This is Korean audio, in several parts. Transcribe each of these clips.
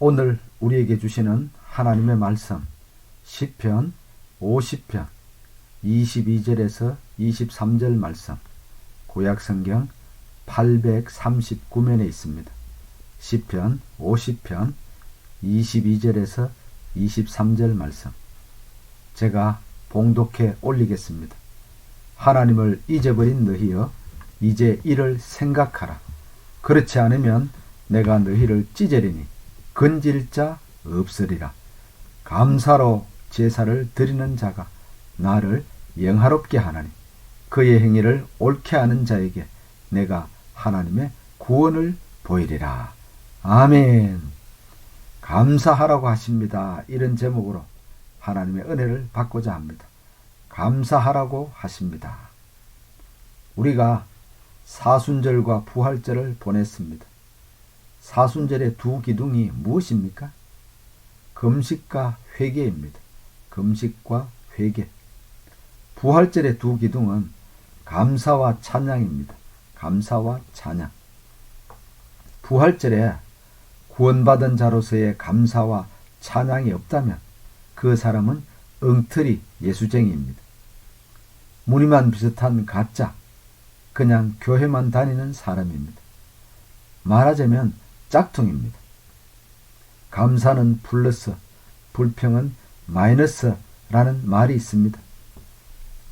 오늘 우리에게 주시는 하나님의 말씀 시편 50편 22절에서 23절 말씀 구약 성경 839면에 있습니다. 시편 50편 22절에서 23절 말씀 제가 봉독해 올리겠습니다. 하나님을 잊어버린 너희여 이제 이를 생각하라. 그렇지 않으면 내가 너희를 찢으리니 건질 자 없으리라. 감사로 제사를 드리는 자가 나를 영화롭게 하나니 그의 행위를 옳게 하는 자에게 내가 하나님의 구원을 보이리라. 아멘. 감사하라고 하십니다. 이런 제목으로 하나님의 은혜를 받고자 합니다. 감사하라고 하십니다. 우리가 사순절과 부활절을 보냈습니다. 사순절의 두 기둥이 무엇입니까? 금식과 회개입니다. 금식과 회개. 부활절의 두 기둥은 감사와 찬양입니다. 감사와 찬양. 부활절에 구원받은 자로서의 감사와 찬양이 없다면 그 사람은 엉터리 예수쟁이입니다. 무늬만 비슷한 가짜, 그냥 교회만 다니는 사람입니다. 말하자면 짝퉁입니다. 감사는 플러스, 불평은 마이너스라는 말이 있습니다.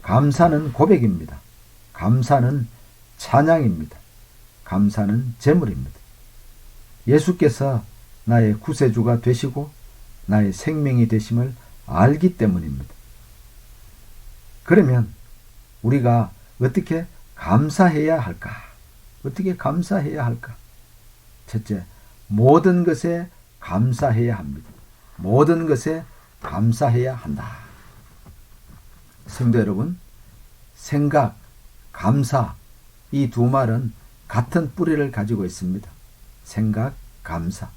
감사는 고백입니다. 감사는 찬양입니다. 감사는 재물입니다. 예수께서 나의 구세주가 되시고 나의 생명이 되심을 알기 때문입니다. 그러면 우리가 어떻게 감사해야 할까? 어떻게 감사해야 할까? 첫째, 모든 것에 감사해야 합니다. 모든 것에 감사해야 한다. 성도 여러분, 생각, 감사, 이 두 말은 같은 뿌리를 가지고 있습니다. 생각, 감사.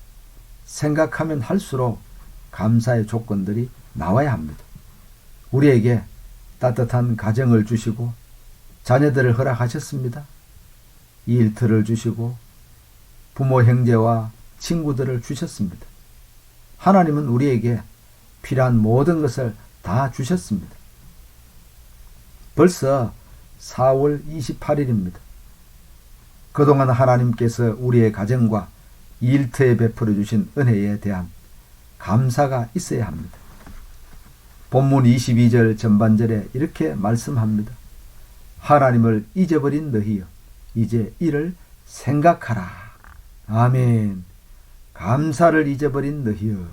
생각하면 할수록 감사의 조건들이 나와야 합니다. 우리에게 따뜻한 가정을 주시고 자녀들을 허락하셨습니다. 일터를 주시고 부모 형제와 친구들을 주셨습니다. 하나님은 우리에게 필요한 모든 것을 다 주셨습니다. 벌써 4월 28일입니다. 그동안 하나님께서 우리의 가정과 일터에 베풀어 주신 은혜에 대한 감사가 있어야 합니다. 본문 22절 전반절에 이렇게 말씀합니다. 하나님을 잊어버린 너희여 이제 이를 생각하라. 아멘. 감사를 잊어버린 너희여.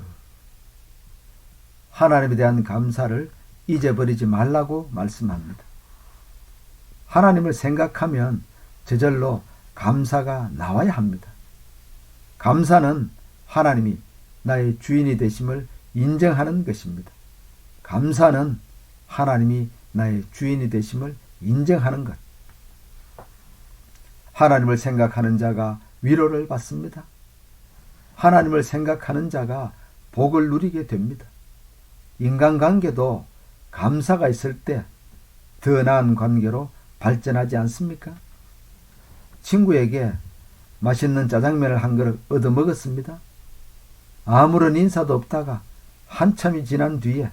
하나님에 대한 감사를 잊어버리지 말라고 말씀합니다. 하나님을 생각하면 저절로 감사가 나와야 합니다. 감사는 하나님이 나의 주인이 되심을 인정하는 것입니다. 감사는 하나님이 나의 주인이 되심을 인정하는 것. 하나님을 생각하는 자가 위로를 받습니다. 하나님을 생각하는 자가 복을 누리게 됩니다. 인간관계도 감사가 있을 때 더 나은 관계로 발전하지 않습니까? 친구에게 맛있는 짜장면을 한 그릇 얻어 먹었습니다. 아무런 인사도 없다가 한참이 지난 뒤에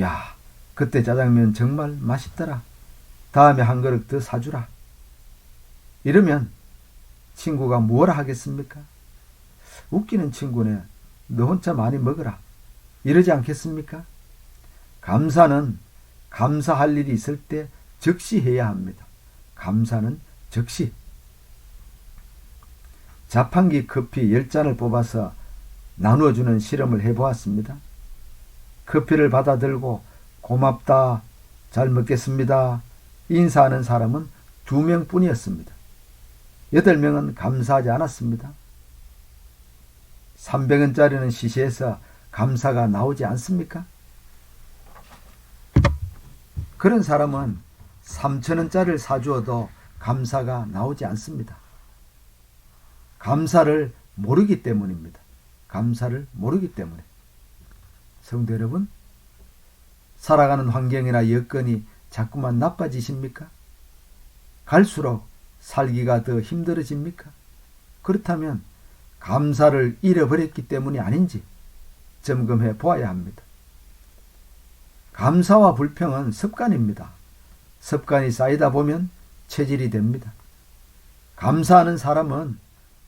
야 그때 짜장면 정말 맛있더라. 다음에 한 그릇 더 사주라. 이러면 친구가 뭐라 하겠습니까? 웃기는 친구네. 너 혼자 많이 먹어라. 이러지 않겠습니까? 감사는 감사할 일이 있을 때 즉시 해야 합니다. 감사는 즉시. 자판기 커피 10잔을 뽑아서 나누어주는 실험을 해보았습니다. 커피를 받아들고 고맙다, 잘 먹겠습니다. 인사하는 사람은 두 명뿐이었습니다. 여덟 명은 감사하지 않았습니다. 300원짜리는 시시해서 감사가 나오지 않습니까? 그런 사람은 3천원짜리를 사주어도 감사가 나오지 않습니다. 감사를 모르기 때문입니다. 감사를 모르기 때문에. 성도 여러분, 살아가는 환경이나 여건이 자꾸만 나빠지십니까? 갈수록 살기가 더 힘들어집니까? 그렇다면 감사를 잃어버렸기 때문이 아닌지 점검해 보아야 합니다. 감사와 불평은 습관입니다. 습관이 쌓이다 보면 체질이 됩니다. 감사하는 사람은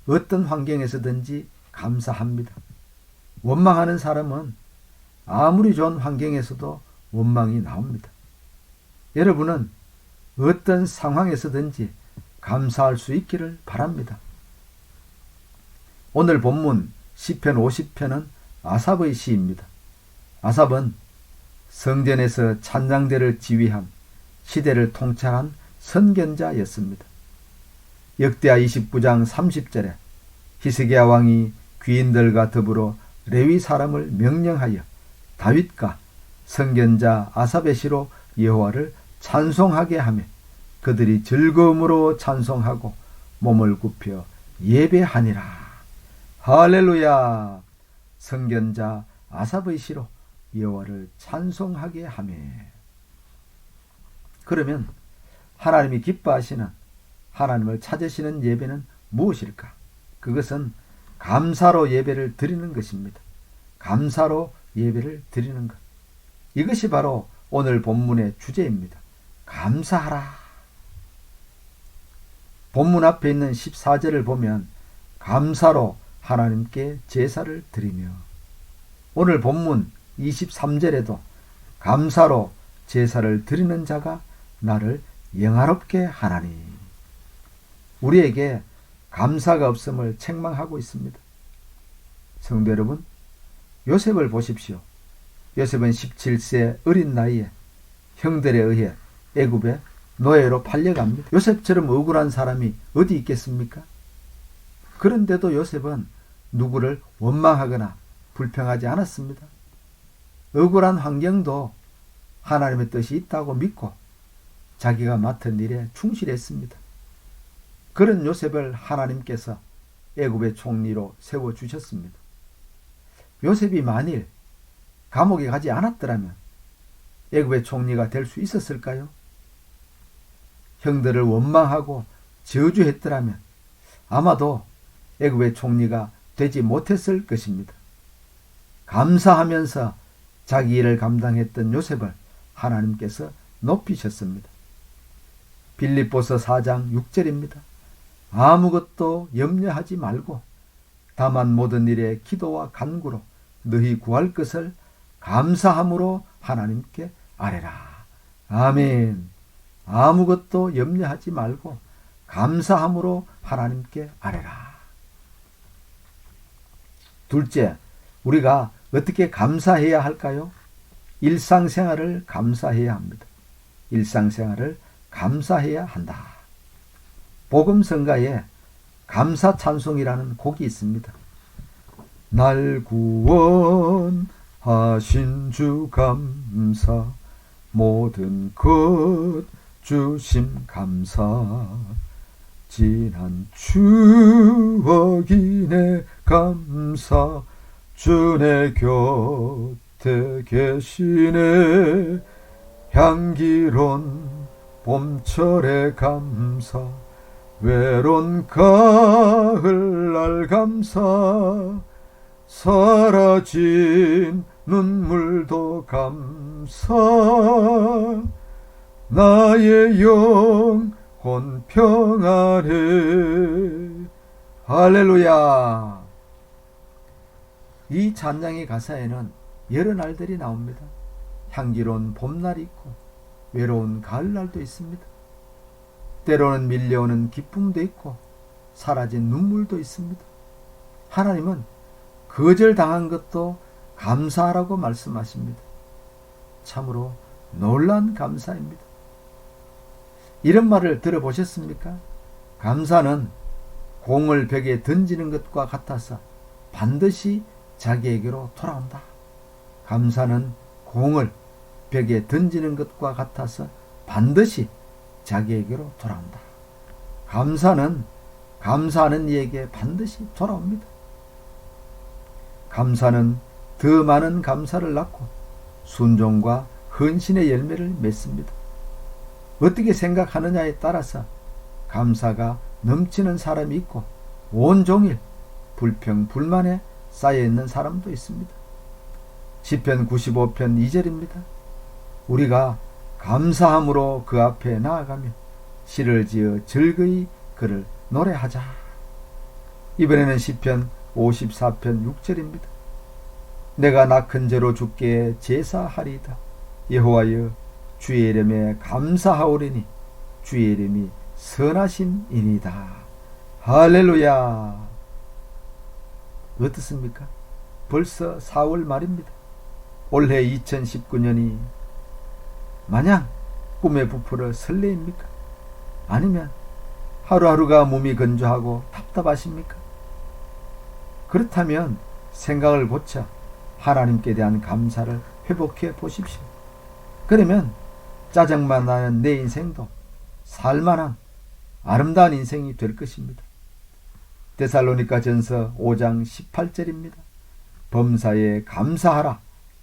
어떤 환경에서든지 감사합니다. 원망하는 사람은 아무리 좋은 환경에서도 원망이 나옵니다. 여러분은 어떤 상황에서든지 감사할 수 있기를 바랍니다. 오늘 본문 시편 50편은 아삽의 시입니다. 아삽은 성전에서 찬양대를 지휘한 시대를 통찰한 선견자였습니다. 역대하 29장 30절에 히스기야 왕이 귀인들과 더불어 레위 사람을 명령하여 다윗과 선견자 아삽의 시로 여호와를 찬송하게 하며 그들이 즐거움으로 찬송하고 몸을 굽혀 예배하니라. 할렐루야. 선견자 아삽의 시로 여호와를 찬송하게 하며 그러면 하나님이 기뻐하시는 하나님을 찾으시는 예배는 무엇일까? 그것은 감사로 예배를 드리는 것입니다. 감사로 예배를 드리는 것. 이것이 바로 오늘 본문의 주제입니다. 감사하라. 본문 앞에 있는 14절을 보면 감사로 하나님께 제사를 드리며 오늘 본문 23절에도 감사로 제사를 드리는 자가 나를 영화롭게 하나니 우리에게 감사가 없음을 책망하고 있습니다. 성도 여러분, 요셉을 보십시오. 요셉은 17세 어린 나이에 형들에 의해 애굽에 노예로 팔려갑니다. 요셉처럼 억울한 사람이 어디 있겠습니까? 그런데도 요셉은 누구를 원망하거나 불평하지 않았습니다. 억울한 환경도 하나님의 뜻이 있다고 믿고 자기가 맡은 일에 충실했습니다. 그런 요셉을 하나님께서 애굽의 총리로 세워 주셨습니다. 요셉이 만일 감옥에 가지 않았더라면 애굽의 총리가 될 수 있었을까요? 형들을 원망하고 저주했더라면 아마도 애굽의 총리가 되지 못했을 것입니다. 감사하면서 자기 일을 감당했던 요셉을 하나님께서 높이셨습니다. 빌립보서 4장 6절입니다. 아무것도 염려하지 말고 다만 모든 일에 기도와 간구로 너희 구할 것을 감사함으로 하나님께 아뢰라. 아멘. 아무것도 염려하지 말고 감사함으로 하나님께 아뢰라. 둘째, 우리가 어떻게 감사해야 할까요? 일상생활을 감사해야 합니다. 일상생활을 감사해야 한다. 복음성가에 감사 찬송이라는 곡이 있습니다. 날 구원하신 주 감사 모든 것 주심 감사. 지난 추억이 내 감사. 주내 곁에 계시네. 향기로운 봄철의 감사. 외로운 가을날 감사. 사라진 눈물도 감사 나의 영혼 평안해 할렐루야. 이 찬양의 가사에는 여러 날들이 나옵니다. 향기로운 봄날이 있고 외로운 가을날도 있습니다. 때로는 밀려오는 기쁨도 있고 사라진 눈물도 있습니다. 하나님은 거절당한 것도 감사하라고 말씀하십니다. 참으로 놀란 감사입니다. 이런 말을 들어보셨습니까? 감사는 공을 벽에 던지는 것과 같아서 반드시 자기에게로 돌아온다. 감사는 공을 벽에 던지는 것과 같아서 반드시 자기에게로 돌아온다. 감사는 감사하는 이에게 반드시 돌아옵니다. 감사는 더 많은 감사를 낳고 순종과 헌신의 열매를 맺습니다. 어떻게 생각하느냐에 따라서 감사가 넘치는 사람이 있고 온종일 불평 불만에 쌓여 있는 사람도 있습니다. 시편 95편 2절입니다. 우리가 감사함으로 그 앞에 나아가며 시를 지어 즐거이 그를 노래하자. 이번에는 시편 54편 6절입니다. 내가 낳은 죄로 주께 제사하리이다. 여호와여 주의 이름에 감사하오리니 주의 이름이 선하심이니다. 할렐루야. 어떻습니까? 벌써 4월 말입니다. 올해 2019년이 마냥 꿈에 부풀어 설레입니까? 아니면 하루하루가 몸이 건조하고 답답하십니까? 그렇다면 생각을 고쳐 하나님께 대한 감사를 회복해 보십시오. 그러면 짜증만 나는 내 인생도 살만한 아름다운 인생이 될 것입니다. 데살로니가 전서 5장 18절입니다. 범사에 감사하라.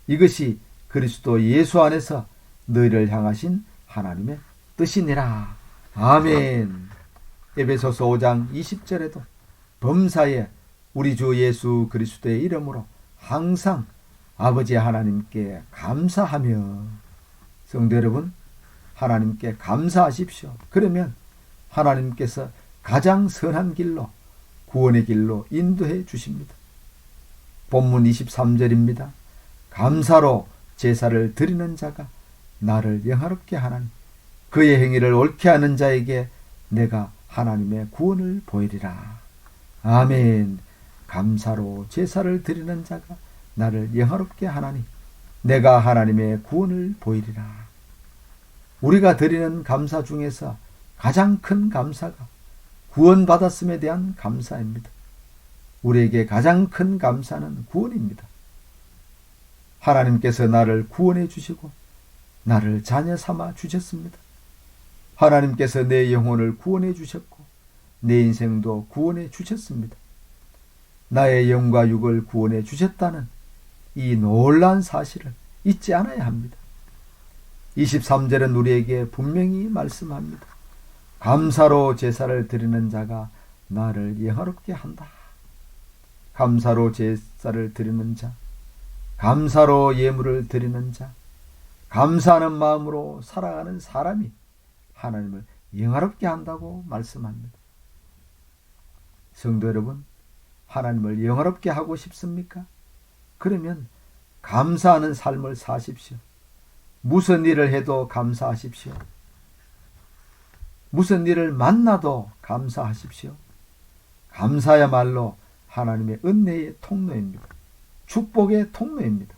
이것이 그리스도 예수 안에서 너희를 향하신 하나님의 뜻이니라. 아멘. 에베소서 5장 20절에도 범사에 우리 주 예수 그리스도의 이름으로 항상 아버지 하나님께 감사하며 성도 여러분 하나님께 감사하십시오. 그러면 하나님께서 가장 선한 길로 구원의 길로 인도해 주십니다. 본문 23절입니다. 감사로 제사를 드리는 자가 나를 영화롭게 하나니 그의 행위를 옳게 하는 자에게 내가 하나님의 구원을 보이리라. 아멘. 감사로 제사를 드리는 자가 나를 영화롭게 하나니 내가 하나님의 구원을 보이리라. 우리가 드리는 감사 중에서 가장 큰 감사가 구원받았음에 대한 감사입니다. 우리에게 가장 큰 감사는 구원입니다. 하나님께서 나를 구원해 주시고 나를 자녀 삼아 주셨습니다. 하나님께서 내 영혼을 구원해 주셨고 내 인생도 구원해 주셨습니다. 나의 영과 육을 구원해 주셨다는 이 놀란 사실을 잊지 않아야 합니다. 23절은 우리에게 분명히 말씀합니다. 감사로 제사를 드리는 자가 나를 영화롭게 한다. 감사로 제사를 드리는 자, 감사로 예물을 드리는 자, 감사하는 마음으로 살아가는 사람이 하나님을 영화롭게 한다고 말씀합니다. 성도 여러분, 하나님을 영화롭게 하고 싶습니까? 그러면 감사하는 삶을 사십시오. 무슨 일을 해도 감사하십시오. 무슨 일을 만나도 감사하십시오. 감사야말로 하나님의 은혜의 통로입니다. 축복의 통로입니다.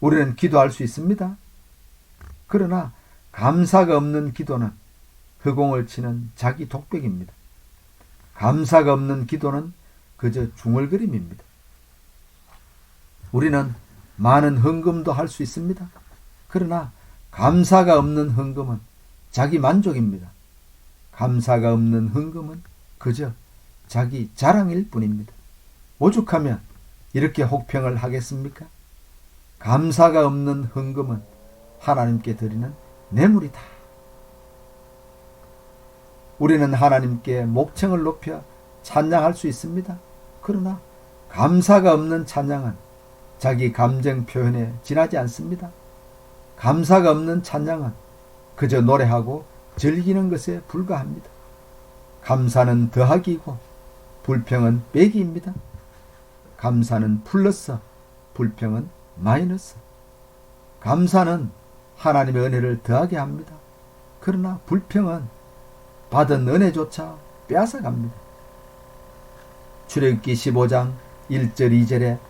우리는 기도할 수 있습니다. 그러나 감사가 없는 기도는 허공을 치는 자기 독백입니다. 감사가 없는 기도는 그저 중얼거림입니다. 우리는 많은 헌금도 할 수 있습니다. 그러나 감사가 없는 헌금은 자기 만족입니다. 감사가 없는 헌금은 그저 자기 자랑일 뿐입니다. 오죽하면 이렇게 혹평을 하겠습니까? 감사가 없는 헌금은 하나님께 드리는 뇌물이다. 우리는 하나님께 목청을 높여 찬양할 수 있습니다. 그러나 감사가 없는 찬양은 자기 감정 표현에 지나지 않습니다. 감사가 없는 찬양은 그저 노래하고 즐기는 것에 불과합니다. 감사는 더하기고 불평은 빼기입니다. 감사는 플러스, 불평은 마이너스. 감사는 하나님의 은혜를 더하게 합니다. 그러나 불평은 받은 은혜조차 빼앗아 갑니다. 출애굽기 15장 1절 2절에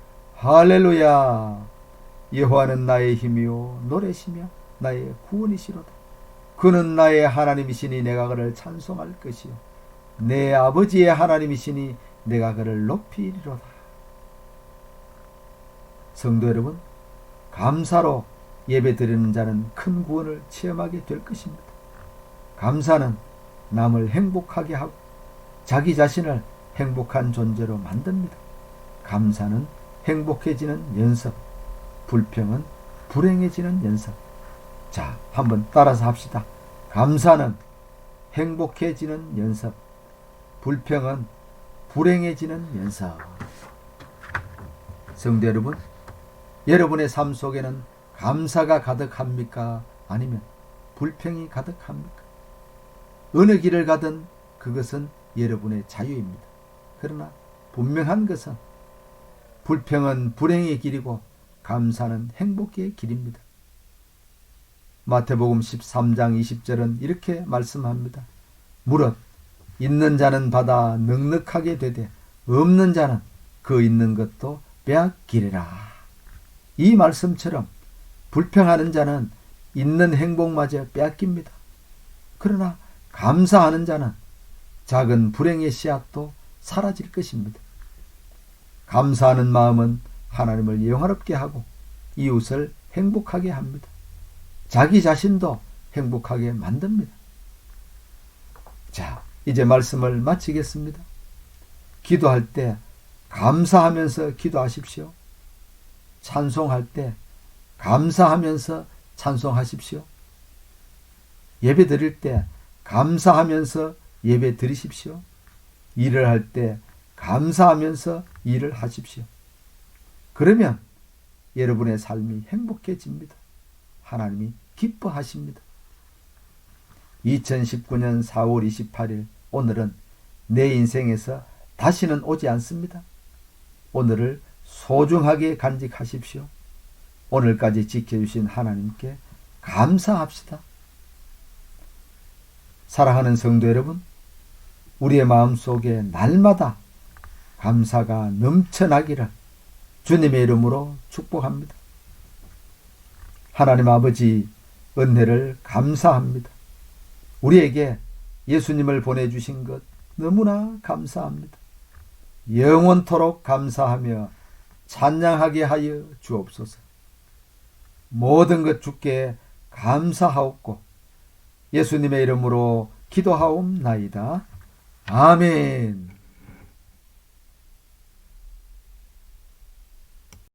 할렐루야. 여호와는 나의 힘이요 노래시며 나의 구원이시로다. 그는 나의 하나님이시니 내가 그를 찬송할 것이요 내 아버지의 하나님이시니 내가 그를 높이리로다. 성도 여러분, 감사로 예배 드리는 자는 큰 구원을 체험하게 될 것입니다. 감사는 남을 행복하게 하고 자기 자신을 행복한 존재로 만듭니다. 감사는 행복해지는 연습, 불평은 불행해지는 연습. 자, 한번 따라서 합시다. 감사는 행복해지는 연습, 불평은 불행해지는 연습. 성도 여러분, 여러분의 삶 속에는 감사가 가득합니까? 아니면 불평이 가득합니까? 어느 길을 가든 그것은 여러분의 자유입니다. 그러나 분명한 것은 불평은 불행의 길이고 감사는 행복의 길입니다. 마태복음 13장 20절은 이렇게 말씀합니다. 무릇 있는 자는 받아 넉넉하게 되되 없는 자는 그 있는 것도 빼앗기리라. 이 말씀처럼 불평하는 자는 있는 행복마저 빼앗깁니다. 그러나 감사하는 자는 작은 불행의 씨앗도 사라질 것입니다. 감사하는 마음은 하나님을 영화롭게 하고 이웃을 행복하게 합니다. 자기 자신도 행복하게 만듭니다. 자, 이제 말씀을 마치겠습니다. 기도할 때 감사하면서 기도하십시오. 찬송할 때 감사하면서 찬송하십시오. 예배 드릴 때 감사하면서 예배 드리십시오. 일을 할 때 감사하면서 일을 하십시오. 그러면 여러분의 삶이 행복해집니다. 하나님이 기뻐하십니다. 2019년 4월 28일 오늘은 내 인생에서 다시는 오지 않습니다. 오늘을 소중하게 간직하십시오. 오늘까지 지켜주신 하나님께 감사합시다. 사랑하는 성도 여러분, 우리의 마음 속에 날마다 감사가 넘쳐나기를 주님의 이름으로 축복합니다. 하나님 아버지 은혜를 감사합니다. 우리에게 예수님을 보내주신 것 너무나 감사합니다. 영원토록 감사하며 찬양하게 하여 주옵소서. 모든 것 주께 감사하옵고 예수님의 이름으로 기도하옵나이다. 아멘.